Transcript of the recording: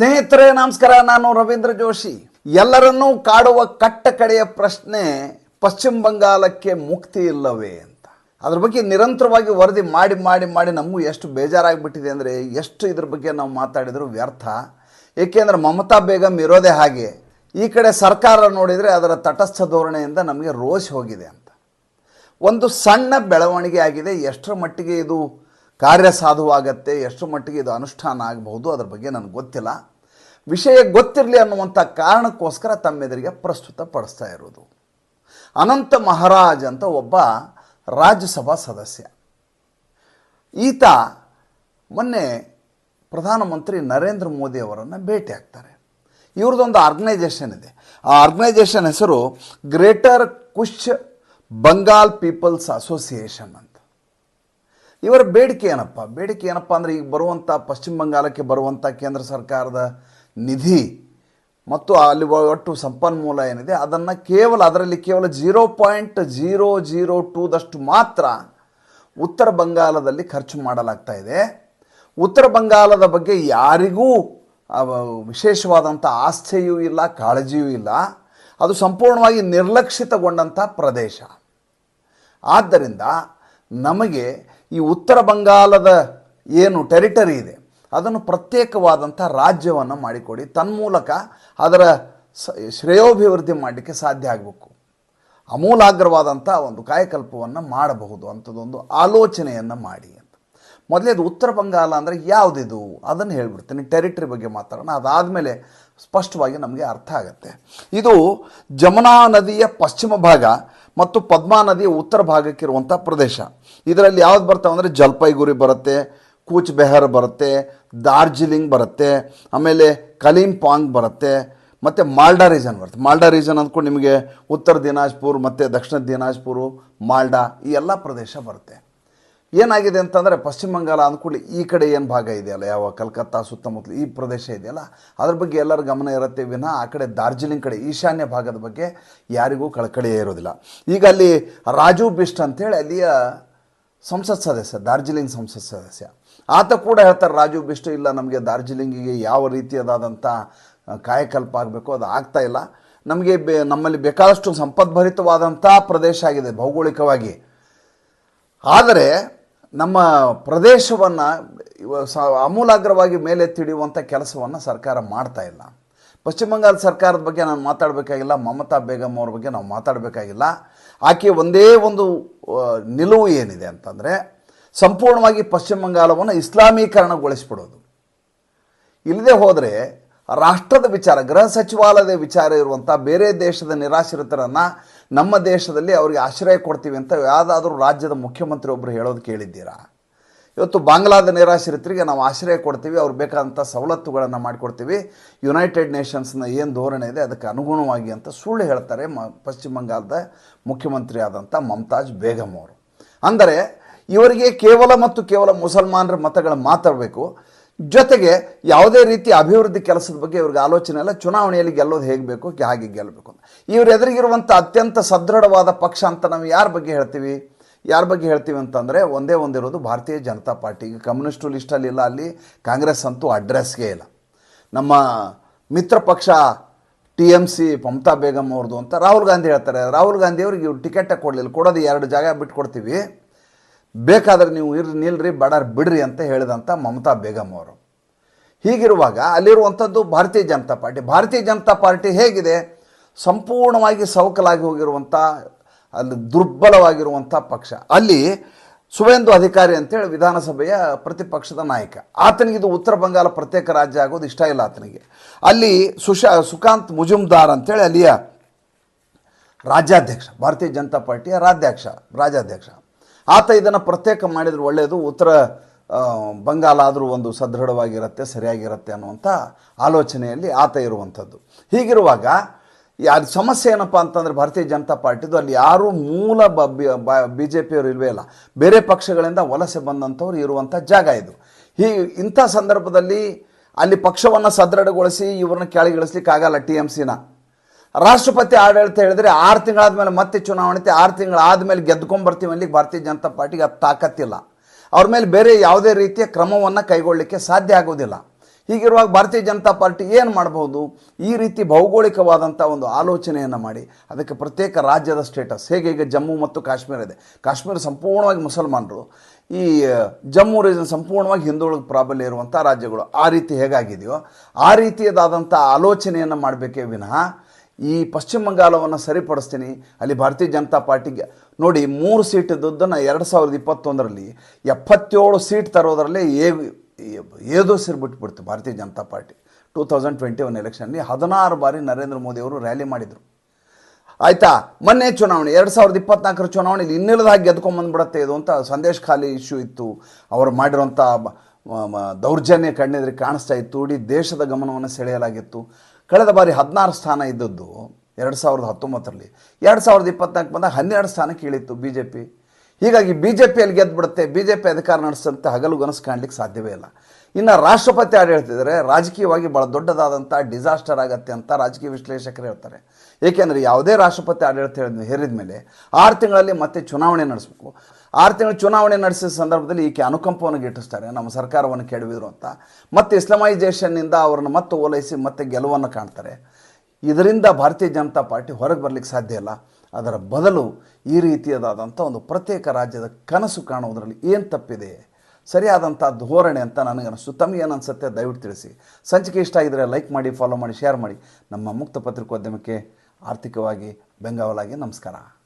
ಸ್ನೇಹಿತರೆ, ನಮಸ್ಕಾರ. ನಾನು ರವೀಂದ್ರ ಜೋಶಿ. ಎಲ್ಲರನ್ನೂ ಕಾಡುವ ಕಟ್ಟ ಕಡೆಯ ಪ್ರಶ್ನೆ ಪಶ್ಚಿಮ ಬಂಗಾಲಕ್ಕೆ ಮುಕ್ತಿ ಇಲ್ಲವೇ ಅಂತ. ಅದ್ರ ಬಗ್ಗೆ ನಿರಂತರವಾಗಿ ವರದಿ ಮಾಡಿ ಮಾಡಿ ಮಾಡಿ ನಮಗೂ ಎಷ್ಟು ಬೇಜಾರಾಗಿಬಿಟ್ಟಿದೆ ಅಂದರೆ ಎಷ್ಟು ಇದ್ರ ಬಗ್ಗೆ ನಾವು ಮಾತಾಡಿದರೂ ವ್ಯರ್ಥ. ಏಕೆಂದರೆ ಮಮತಾ ಬೇಗಂ ಇರೋದೇ ಹಾಗೆ. ಈ ಕಡೆ ಸರ್ಕಾರ ನೋಡಿದರೆ ಅದರ ತಟಸ್ಥ ಧೋರಣೆಯಿಂದ ನಮಗೆ ರೋಷ್ ಹೋಗಿದೆ ಅಂತ. ಒಂದು ಸಣ್ಣ ಬೆಳವಣಿಗೆ ಆಗಿದೆ. ಎಷ್ಟರ ಮಟ್ಟಿಗೆ ಇದು ಕಾರ್ಯ ಕಾರ್ಯಸಾಧುವಾಗತ್ತೆ, ಎಷ್ಟರ ಮಟ್ಟಿಗೆ ಇದು ಅನುಷ್ಠಾನ ಆಗಬಹುದು, ಅದ್ರ ಬಗ್ಗೆ ನನಗೆ ಗೊತ್ತಿಲ್ಲ. ವಿಷಯ ಗೊತ್ತಿರಲಿ ಅನ್ನುವಂಥ ಕಾರಣಕ್ಕೋಸ್ಕರ ತಮ್ಮೆದುರಿಗೆ ಪ್ರಸ್ತುತ ಪಡಿಸ್ತಾ ಇರೋದು. ಅನಂತ ಮಹಾರಾಜ್ ಅಂತ ಒಬ್ಬ ರಾಜ್ಯಸಭಾ ಸದಸ್ಯ. ಈತ ಮೊನ್ನೆ ಪ್ರಧಾನಮಂತ್ರಿ ನರೇಂದ್ರ ಮೋದಿ ಅವರನ್ನು ಭೇಟಿ ಆಗ್ತಾರೆ. ಇವ್ರದ್ದೊಂದು ಆರ್ಗನೈಜೇಷನ್ ಇದೆ. ಆ ಆರ್ಗನೈಜೇಷನ್ ಹೆಸರು Greater Kush Bengal people's association ಅಂತ. ಇವರ ಬೇಡಿಕೆ ಏನಪ್ಪ? ಬೇಡಿಕೆ ಏನಪ್ಪ ಅಂದರೆ ಈಗ ಬರುವಂಥ ಪಶ್ಚಿಮ ಬಂಗಾಳಕ್ಕೆ ಬರುವಂಥ ಕೇಂದ್ರ ಸರ್ಕಾರದ ನಿಧಿ ಮತ್ತು ಅಲ್ಲಿ ಒಟ್ಟು ಸಂಪನ್ಮೂಲ ಏನಿದೆ, ಅದನ್ನು ಕೇವಲ, ಅದರಲ್ಲಿ ಕೇವಲ ಜೀರೋ ಪಾಯಿಂಟ್ ಜೀರೋ ಜೀರೋ ಟೂದಷ್ಟು ಮಾತ್ರ ಉತ್ತರ ಬಂಗಾಲದಲ್ಲಿ ಖರ್ಚು ಮಾಡಲಾಗ್ತಾ ಇದೆ. ಉತ್ತರ ಬಂಗಾಲದ ಬಗ್ಗೆ ಯಾರಿಗೂ ವಿಶೇಷವಾದಂಥ ಆಸ್ಥೆಯೂ ಇಲ್ಲ, ಕಾಳಜಿಯೂ ಇಲ್ಲ. ಅದು ಸಂಪೂರ್ಣವಾಗಿ ನಿರ್ಲಕ್ಷಿತಗೊಂಡಂಥ ಪ್ರದೇಶ. ಆದ್ದರಿಂದ ನಮಗೆ ಈ ಉತ್ತರ ಬಂಗಾಲದ ಏನು ಟೆರಿಟರಿ ಇದೆ ಅದನ್ನು ಪ್ರತ್ಯೇಕವಾದಂಥ ರಾಜ್ಯವನ್ನು ಮಾಡಿಕೊಡಿ. ತನ್ಮೂಲಕ ಅದರ ಸ, ಶ್ರೇಯೋಭಿವೃದ್ಧಿ ಮಾಡಲಿಕ್ಕೆ ಸಾಧ್ಯ ಆಗಬೇಕು. ಅಮೂಲಾಗ್ರವಾದಂಥ ಒಂದು ಕಾಯಕಲ್ಪವನ್ನು ಮಾಡಬಹುದು ಅಂಥದ್ದೊಂದು ಆಲೋಚನೆಯನ್ನು ಮಾಡಿ ಅಂತ. ಮೊದಲೇದು ಉತ್ತರ ಬಂಗಾಲ ಅಂದರೆ ಯಾವುದಿದು? ಅದನ್ನು ಹೇಳ್ಬಿಡ್ತೀನಿ. ಟೆರಿಟರಿ ಬಗ್ಗೆ ಮಾತಾಡೋಣ. ಅದಾದಮೇಲೆ ಸ್ಪಷ್ಟವಾಗಿ ನಮಗೆ ಅರ್ಥ ಆಗುತ್ತೆ. ಇದು ಜಮುನಾ ನದಿಯ ಪಶ್ಚಿಮ ಭಾಗ ಮತ್ತು ಪದ್ಮಾ ನದಿಯ ಉತ್ತರ ಭಾಗಕ್ಕಿರುವಂಥ ಪ್ರದೇಶ. ಇದರಲ್ಲಿ ಯಾವ್ದು ಬರ್ತಾವೆ ಅಂದರೆ ಜಲ್ಪೈಗುರಿ ಬರುತ್ತೆ ಕೂಚ್ ಬೆಹರ್ ಬರುತ್ತೆ, ದಾರ್ಜಿಲಿಂಗ್ ಬರುತ್ತೆ, ಆಮೇಲೆ ಕಲಿಂಪಾಂಗ್ ಬರುತ್ತೆ, ಮತ್ತು ಮಾಲ್ಡಾ ರೀಜನ್ ಬರುತ್ತೆ. ಮಾಲ್ಡಾ ರೀಜನ್ ಅಂದ್ಕೊಂಡು ನಿಮಗೆ ಉತ್ತರ ದಿನಾಜ್ಪುರ್, ಮತ್ತು ದಕ್ಷಿಣ ದಿನಾಜ್ಪುರು, ಮಾಲ್ಡಾ ಈ ಎಲ್ಲ ಪ್ರದೇಶ ಬರುತ್ತೆ. ಏನಾಗಿದೆ ಅಂತಂದರೆ ಪಶ್ಚಿಮ ಬಂಗಾಳ ಅಂದ್ಕೊಳ್ಳಿ ಈ ಕಡೆ ಏನು ಭಾಗ ಇದೆಯಲ್ಲ, ಯಾವ ಕಲ್ಕತ್ತಾ ಸುತ್ತಮುತ್ತಲು ಈ ಪ್ರದೇಶ ಇದೆಯಲ್ಲ, ಅದ್ರ ಬಗ್ಗೆ ಎಲ್ಲರ ಗಮನ ಇರುತ್ತೆ ವಿನಃ ಆ ಕಡೆ ದಾರ್ಜಿಲಿಂಗ್ ಕಡೆ, ಈಶಾನ್ಯ ಭಾಗದ ಬಗ್ಗೆ ಯಾರಿಗೂ ಕಳಕಳಿಯೇ ಇರೋದಿಲ್ಲ. ಈಗ ಅಲ್ಲಿ ರಾಜು ಬಿಸ್ಟ್ ಅಂತೇಳಿ ಅಲ್ಲಿಯ ಸಂಸತ್ ಸದಸ್ಯ, ದಾರ್ಜಿಲಿಂಗ್ ಸಂಸತ್ ಸದಸ್ಯ. ಆತ ಕೂಡ ಹೇಳ್ತಾರೆ, ರಾಜು ಬಿಷ್ಟ ಇಲ್ಲ, ನಮಗೆ ದಾರ್ಜಿಲಿಂಗಿಗೆ ಯಾವ ರೀತಿಯದಾದಂಥ ಕಾಯಕಲ್ಪ ಆಗಬೇಕು, ಅದು ಆಗ್ತಾ ಇಲ್ಲ. ನಮಗೆ ಬೇ, ನಮ್ಮಲ್ಲಿ ಬೇಕಾದಷ್ಟು ಸಂಪದ್ಭರಿತವಾದಂಥ ಪ್ರದೇಶ ಆಗಿದೆ ಭೌಗೋಳಿಕವಾಗಿ. ಆದರೆ, ನಮ್ಮ ಪ್ರದೇಶವನ್ನು ಸ, ಅಮೂಲಾಗ್ರವಾಗಿ ಮೇಲೆ ತಿಳಿಯುವಂಥ ಕೆಲಸವನ್ನು ಸರ್ಕಾರ ಮಾಡ್ತಾ ಇಲ್ಲ. ಪಶ್ಚಿಮ ಬಂಗಾಳ ಸರ್ಕಾರದ ಬಗ್ಗೆ ನಾನು ಮಾತಾಡಬೇಕಾಗಿಲ್ಲ, ಮಮತಾ ಬೇಗಂ ಅವ್ರ ಬಗ್ಗೆ ನಾವು ಮಾತಾಡಬೇಕಾಗಿಲ್ಲ. ಆಕೆ ಒಂದೇ ಒಂದು ನಿಲುವು ಏನಿದೆ ಅಂತಂದರೆ ಸಂಪೂರ್ಣವಾಗಿ ಪಶ್ಚಿಮ ಬಂಗಾಳವನ್ನು ಇಸ್ಲಾಮೀಕರಣಗೊಳಿಸ್ಬಿಡೋದು. ಇಲ್ಲದೆ ಹೋದರೆ ರಾಷ್ಟ್ರದ ವಿಚಾರ, ಗೃಹ ಸಚಿವಾಲಯದ ವಿಚಾರ ಇರುವಂಥ ಬೇರೆ ದೇಶದ ನಿರಾಶ್ರಿತರನ್ನು ನಮ್ಮ ದೇಶದಲ್ಲಿ ಅವರಿಗೆ ಆಶ್ರಯ ಕೊಡ್ತೀವಿ ಅಂತ ಯಾವುದಾದ್ರೂ ರಾಜ್ಯದ ಮುಖ್ಯಮಂತ್ರಿ ಒಬ್ಬರು ಹೇಳೋದು ಕೇಳಿದ್ದೀರಾ? ಇವತ್ತು ಬಾಂಗ್ಲಾದ ನಿರಾಶ್ರಿತರಿಗೆ ನಾವು ಆಶ್ರಯ ಕೊಡ್ತೀವಿ, ಅವ್ರು ಬೇಕಾದಂಥ ಸವಲತ್ತುಗಳನ್ನು ಮಾಡಿಕೊಡ್ತೀವಿ. ಯುನೈಟೆಡ್ ನೇಷನ್ಸ್ನ ಏನು ಧೋರಣೆ ಇದೆ, ಅದಕ್ಕೆ ಅನುಗುಣವಾಗಿ ಅಂತ ಸುಳ್ಳು ಹೇಳ್ತಾರೆ ಮ, ಪಶ್ಚಿಮ ಬಂಗಾಳದ ಮುಖ್ಯಮಂತ್ರಿ ಆದಂಥ ಮಮತಾಜ್ ಬೇಗಂ ಅವರು. ಅಂದರೆ ಇವರಿಗೆ ಕೇವಲ ಮತ್ತು ಕೇವಲ ಮುಸಲ್ಮಾನರ ಮತಗಳ ಮಾತಾಡಬೇಕು ಜೊತೆಗೆ ಯಾವುದೇ ರೀತಿ ಅಭಿವೃದ್ಧಿ ಕೆಲಸದ ಬಗ್ಗೆ ಇವ್ರಿಗೆ ಆಲೋಚನೆ ಇಲ್ಲ. ಚುನಾವಣೆಯಲ್ಲಿ ಗೆಲ್ಲೋದು ಹೇಗೆ ಬೇಕು, ಹಾಗೆ ಗೆಲ್ಲಬೇಕು ಇವ್ರ ಎದುರಿಗಿರುವಂಥ ಅತ್ಯಂತ ಸದೃಢವಾದ ಪಕ್ಷ ಅಂತ ನಾವು ಯಾರ ಬಗ್ಗೆ ಹೇಳ್ತೀವಿ? ಯಾರ ಬಗ್ಗೆ ಹೇಳ್ತೀವಿ ಅಂತಂದರೆ ಒಂದೇ ಒಂದಿರೋದು ಭಾರತೀಯ ಜನತಾ ಪಾರ್ಟಿ. ಕಮ್ಯುನಿಸ್ಟು ಲಿಸ್ಟಲ್ಲಿ ಇಲ್ಲ, ಅಲ್ಲಿ ಕಾಂಗ್ರೆಸ್ ಅಂತೂ ಅಡ್ರೆಸ್ಗೆ ಇಲ್ಲ. ನಮ್ಮ ಮಿತ್ರ ಪಕ್ಷ T M C Mamata Begum ಅವ್ರದ್ದು ಅಂತ ರಾಹುಲ್ ಗಾಂಧಿ ಹೇಳ್ತಾರೆ. ರಾಹುಲ್ ಗಾಂಧಿ ಅವ್ರಿಗೆ ಇವ್ರು ಟಿಕೆಟೇ ಕೊಡಲಿಲ್ಲ. ಕೊಡೋದು ಎರಡು ಜಾಗ ಬಿಟ್ಟು ಕೊಡ್ತೀವಿ ಬೇಕಾದ್ರೆ ನೀವು ಇರ್ರಿ, ನಿಲ್ರಿ, ಬಡರ್ ಬಿಡ್ರಿ ಅಂತ ಹೇಳಿದಂಥ ಮಮತಾ ಬೇಗಂ ಅವರು. ಹೀಗಿರುವಾಗ ಅಲ್ಲಿರುವಂಥದ್ದು ಭಾರತೀಯ ಜನತಾ ಪಾರ್ಟಿ. ಭಾರತೀಯ ಜನತಾ ಪಾರ್ಟಿ ಹೇಗಿದೆ? ಸಂಪೂರ್ಣವಾಗಿ ಸವಕಲಾಗಿ ಹೋಗಿರುವಂಥ ಅಲ್ಲಿ ದುರ್ಬಲವಾಗಿರುವಂಥ ಪಕ್ಷ. ಅಲ್ಲಿ ಸುವೇಂದು ಅಧಿಕಾರಿ ಅಂತೇಳಿ ವಿಧಾನಸಭೆಯ ಪ್ರತಿಪಕ್ಷದ ನಾಯಕ. ಆತನಿಗೆ ಇದು ಉತ್ತರ ಬಂಗಾಲ ಪ್ರತ್ಯೇಕ ರಾಜ್ಯ ಆಗೋದು ಇಷ್ಟ ಇಲ್ಲ ಆತನಿಗೆ. ಅಲ್ಲಿ ಸುಶಾ, ಸುಕಾಂತ್ ಮುಜುಮ್ದಾರ್ ಅಂತೇಳಿ ಅಲ್ಲಿಯ ರಾಜ್ಯಾಧ್ಯಕ್ಷ, ಭಾರತೀಯ ಜನತಾ ಪಾರ್ಟಿಯ ರಾಜ್ಯಾಧ್ಯಕ್ಷ ರಾಜ್ಯಾಧ್ಯಕ್ಷ. ಆತ ಇದನ್ನು ಪ್ರತ್ಯೇಕ ಮಾಡಿದರೆ ಒಳ್ಳೆಯದು ಉತ್ತರ ಬಂಗಾಲ ಆದರೂ ಒಂದು ಸದೃಢವಾಗಿರುತ್ತೆ, ಸರಿಯಾಗಿರುತ್ತೆ ಅನ್ನುವಂಥ ಆಲೋಚನೆಯಲ್ಲಿ ಆತ ಇರುವಂಥದ್ದು. ಹೀಗಿರುವಾಗ, ಯಾರು ಸಮಸ್ಯೆ ಏನಪ್ಪ ಅಂತಂದರೆ ಭಾರತೀಯ ಜನತಾ ಪಾರ್ಟಿದು ಅಲ್ಲಿ ಯಾರೂ ಮೂಲ ಬ, ಬಿ ಜೆ ಪಿಯವರು ಇಲ್ವೇ ಇಲ್ಲ. ಬೇರೆ ಪಕ್ಷಗಳಿಂದ ವಲಸೆ ಬಂದಂಥವ್ರು ಇರುವಂಥ ಜಾಗ ಇದು. ಹೀ, ಇಂಥ ಸಂದರ್ಭದಲ್ಲಿ ಅಲ್ಲಿ ಪಕ್ಷವನ್ನು ಸದೃಢಗೊಳಿಸಿ, ಇವ್ರನ್ನ ಕೆಳಗಿಳಿಸ್ಲಿಕ್ಕೆ ಆಗಲ್ಲ ಟಿ ಎಂ ಸಿನ. ರಾಷ್ಟ್ರಪತಿ ಆಡಳಿತ ಹೇಳಿದ್ರೆ ಆರು ತಿಂಗಳಾದ್ಮೇಲೆ ಮತ್ತೆ ಚುನಾವಣೆ ಆರು ತಿಂಗಳಾದ್ಮೇಲೆ ಗೆದ್ಕೊಂಡ್ಬರ್ತೀವಿ ಅಲ್ಲಿಗೆ ಭಾರತೀಯ ಜನತಾ ಪಾರ್ಟಿಗೆ ಅದು ತಾಕತ್ತಿಲ್ಲ. ಅವ್ರ ಮೇಲೆ ಬೇರೆ ಯಾವುದೇ ರೀತಿಯ ಕ್ರಮವನ್ನು ಕೈಗೊಳ್ಳಲಿಕ್ಕೆ ಸಾಧ್ಯ ಆಗೋದಿಲ್ಲ. ಹೀಗಿರುವಾಗ ಭಾರತೀಯ ಜನತಾ ಪಾರ್ಟಿ ಏನು ಮಾಡಬಹುದು? ಈ ರೀತಿ ಭೌಗೋಳಿಕವಾದಂಥ ಒಂದು ಆಲೋಚನೆಯನ್ನು ಮಾಡಿ. ಅದಕ್ಕೆ ಪ್ರತ್ಯೇಕ ರಾಜ್ಯದ ಸ್ಟೇಟಸ್ ಹೇಗೆ ಈಗ ಜಮ್ಮು ಮತ್ತು ಕಾಶ್ಮೀರ ಇದೆ. ಕಾಶ್ಮೀರ ಸಂಪೂರ್ಣವಾಗಿ ಮುಸಲ್ಮಾನರು. ಈ ಜಮ್ಮು ರೀಜನ್ ಸಂಪೂರ್ಣವಾಗಿ ಹಿಂದುಳಿದ ಪ್ರಾಬಲ್ಯ ಇರುವಂಥ ರಾಜ್ಯಗಳು. ಆ ರೀತಿ ಹೇಗಾಗಿದೆಯೋ, ಆ ರೀತಿಯದಾದಂಥ ಆಲೋಚನೆಯನ್ನು ಮಾಡಬೇಕೇ ವಿನಃ ಈ ಪಶ್ಚಿಮ ಬಂಗಾಳವನ್ನು ಸರಿಪಡಿಸ್ತೀನಿ. ಅಲ್ಲಿ ಭಾರತೀಯ ಜನತಾ ಪಾರ್ಟಿಗೆ ನೋಡಿ, ಮೂರು ಸೀಟ್ ಇದ್ದದ್ದನ್ನು ಎರಡು ಸಾವಿರದ ಇಪ್ಪತ್ತೊಂದರಲ್ಲಿ ಎಪ್ಪತ್ತೇಳು ಸೀಟ್ ತರೋದರಲ್ಲೇ ಏ, ಏದೋ ಬಿಟ್ಬಿಡ್ತು Bharatiya Janata party. Two thousand twenty one ಎಲೆಕ್ಷನ್ಲಿ ಹದಿನಾರು ಬಾರಿ ನರೇಂದ್ರ ಮೋದಿ ಅವರು ರ್ಯಾಲಿ ಮಾಡಿದರು. ಆಯ್ತಾ? ಮೊನ್ನೆ ಚುನಾವಣೆ, ಎರಡು ಸಾವಿರದ ಇಪ್ಪತ್ನಾಲ್ಕರ ಚುನಾವಣೆಯಲ್ಲಿ ಇನ್ನಿಲ್ಲದಾಗಿ ಗೆದ್ಕೊಂಬಂದ್ಬಿಡತ್ತೆ ಇದು ಅಂತ ಸಂದೇಶ್ ಖಾಲಿ ಇಶ್ಯೂ ಇತ್ತು. ಅವರು ಮಾಡಿರೋಂಥ ದೌರ್ಜನ್ಯ ಕಣ್ಣೆದ್ರೆ ಕಾಣಿಸ್ತಾ ಇತ್ತು. ಇಡೀ ದೇಶದ ಗಮನವನ್ನು ಸೆಳೆಯಲಾಗಿತ್ತು. ಕಳೆದ ಬಾರಿ ಹದಿನಾರು ಸ್ಥಾನ ಇದ್ದದ್ದು ಎರಡು ಸಾವಿರದ ಹತ್ತೊಂಬತ್ತರಲ್ಲಿ. ಎರಡು ಸಾವಿರದ ಇಪ್ಪತ್ನಾಲ್ಕು ಬಂದಾಗ ಹನ್ನೆರಡು ಸ್ಥಾನಕ್ಕೆ ಇಳಿತು ಬಿ ಜೆ ಪಿ ಹೀಗಾಗಿ ಬಿ ಜೆ ಪಿಯಲ್ಲಿ ಗೆದ್ದುಬಿಡುತ್ತೆ ಬಿ ಜೆ ಪಿ ಅಧಿಕಾರ ನಡೆಸಂತೆ ಹಗಲು ಗನಸು ಕಾಣಲಿಕ್ಕೆ ಸಾಧ್ಯವೇ ಇಲ್ಲ. ಇನ್ನು ರಾಷ್ಟ್ರಪತಿ ಆಡು ರಾಜಕೀಯವಾಗಿ ಭಾಳ ದೊಡ್ಡದಾದಂಥ ಡಿಸಾಸ್ಟರ್ ಆಗತ್ತೆ ಅಂತ ರಾಜಕೀಯ ವಿಶ್ಲೇಷಕರು ಹೇಳ್ತಾರೆ. ಏಕೆಂದರೆ ಯಾವುದೇ ರಾಷ್ಟ್ರಪತಿ ಆಡಳಿತ ಹೇಳಿದ ಮೇಲೆ ಆರು ತಿಂಗಳಲ್ಲಿ ಮತ್ತೆ ಚುನಾವಣೆ ನಡೆಸಬೇಕು. ಆರು ತಿಂಗಳು ಚುನಾವಣೆ ನಡೆಸಿದ ಸಂದರ್ಭದಲ್ಲಿ ಈಕೆ ಅನುಕಂಪವನ್ನು ಗಿಟ್ಟಿಸ್ತಾರೆ. ನಮ್ಮ ಸರ್ಕಾರವನ್ನು ಕೆಡವಿದ್ರು ಅಂತ. ಮತ್ತೆ ಇಸ್ಲಾಮೈಜೇಷನ್ನಿಂದ ಅವರನ್ನು ಮತ್ತೆ ಓಲೈಸಿ ಮತ್ತೆ ಗೆಲುವನ್ನು ಕಾಣ್ತಾರೆ. ಇದರಿಂದ ಭಾರತೀಯ ಜನತಾ ಪಾರ್ಟಿ ಹೊರಗೆ ಬರಲಿಕ್ಕೆ ಸಾಧ್ಯ ಇಲ್ಲ. ಅದರ ಬದಲು ಈ ರೀತಿಯದಾದಂಥ ಒಂದು ಪ್ರತ್ಯೇಕ ರಾಜ್ಯದ ಕನಸು ಕಾಣುವುದರಲ್ಲಿ ಏನು ತಪ್ಪಿದೆ? ಸರಿಯಾದಂಥ ಧೋರಣೆ ಅಂತ ನನಗನ್ನಿಸ್ತು. ಏನು ಅನ್ಸುತ್ತೆ ದಯವಿಟ್ಟು ತಿಳಿಸಿ. ಸಂಚಿಕೆ ಇಷ್ಟ ಆಗಿದರೆ ಲೈಕ್ ಮಾಡಿ ಫಾಲೋ ಮಾಡಿ ಶೇರ್ ಮಾಡಿ. ನಮ್ಮ ಮುಕ್ತ ಪತ್ರಿಕೋದ್ಯಮಕ್ಕೆ ಆರ್ಥಿಕವಾಗಿ ಬೆಂಗಾವಲಾಗಿ ನಮಸ್ಕಾರ.